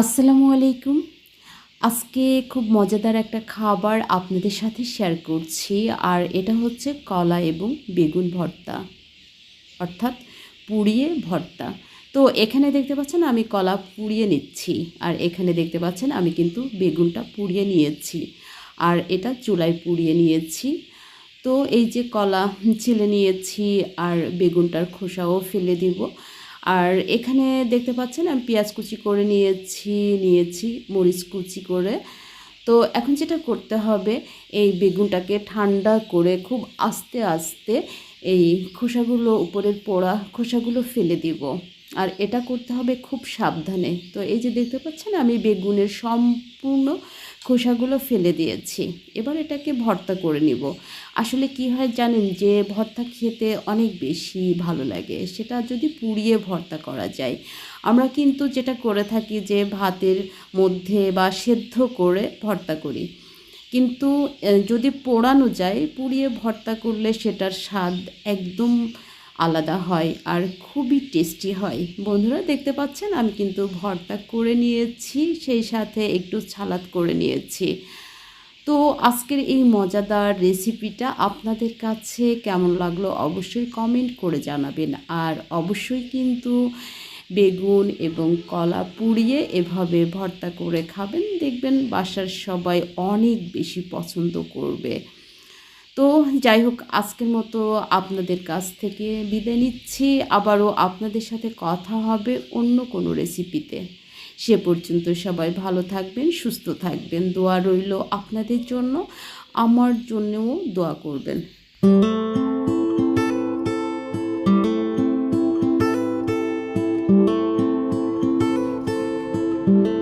আসসালামু আলাইকুম। আজকে খুব মজাদার একটা খাবার আপনাদের সাথে শেয়ার করছি, আর এটা হচ্ছে কলা এবং বেগুন ভর্তা, অর্থাৎ পুড়িয়ে ভর্তা। তো এখানে দেখতে পাচ্ছেন আমি কলা পুড়িয়ে নিচ্ছি, আর এখানে দেখতে পাচ্ছেন আমি কিন্তু বেগুনটা পুড়িয়ে নিয়েছি, আর এটা চুলায় পুড়িয়ে নিয়েছি। তো এই যে কলা ছিলে নিয়েছি, আর বেগুনটার খোসাও ফেলে দিব। আর এখানে দেখতে পাচ্ছেন আমি পেঁয়াজ কুচি করে নিয়েছি নিয়েছি, মরিচ কুচি করে। তো এখন যেটা করতে হবে, এই বেগুনটাকে ঠান্ডা করে খুব আস্তে আস্তে এই খোসাগুলো, উপরের পোড়া খোসাগুলো ফেলে দিব। আর এটা করতে হবে খুব সাবধানে। তো এই যে দেখতে পাচ্ছেন, আমি বেগুনের সম্পূর্ণ খোসাগুলো ফেলে দিয়েছি। এবার এটাকে ভর্তা করে নিব। আসলে কি হয় জানেন, যে ভর্তা খেতে অনেক বেশি ভালো লাগে, সেটা যদি পুড়িয়ে ভর্তা করা যায়। আমরা কিন্তু যেটা করে থাকি যে ভাতের মধ্যে বা সেদ্ধ করে ভর্তা করি। কিন্তু যদি পোড়ানো যায়, পুড়িয়ে ভর্তা করলে সেটার স্বাদ একদম আলাদা হয় আর খুবই টেস্টি হয়। বন্ধুরা, দেখতে পাচ্ছেন? আমি কিন্তু ভর্তা করে নিয়েছি, সেই সাথে একটু সালাদ করে নিয়েছি। তো আজকের এই মজাদার রেসিপিটা আপনাদের কাছে কেমন লাগল অবশ্যই কমেন্ট করে জানাবেন। আর অবশ্যই কিন্তু বেগুন এবং কলা পুড়িয়ে এভাবে ভর্তা করে খাবেন। দেখবেন বাসার সবাই অনেক বেশি পছন্দ করবে। তো যাই হোক, আজকের মতো আপনাদের কাছ থেকে বিদায় নিচ্ছি। আবারও আপনাদের সাথে কথা হবে অন্য কোনো রেসিপিতে। সে পর্যন্ত সবাই ভালো থাকবেন, সুস্থ থাকবেন। দোয়া রইল আপনাদের জন্য, আমার জন্যও দোয়া করবেন। Thank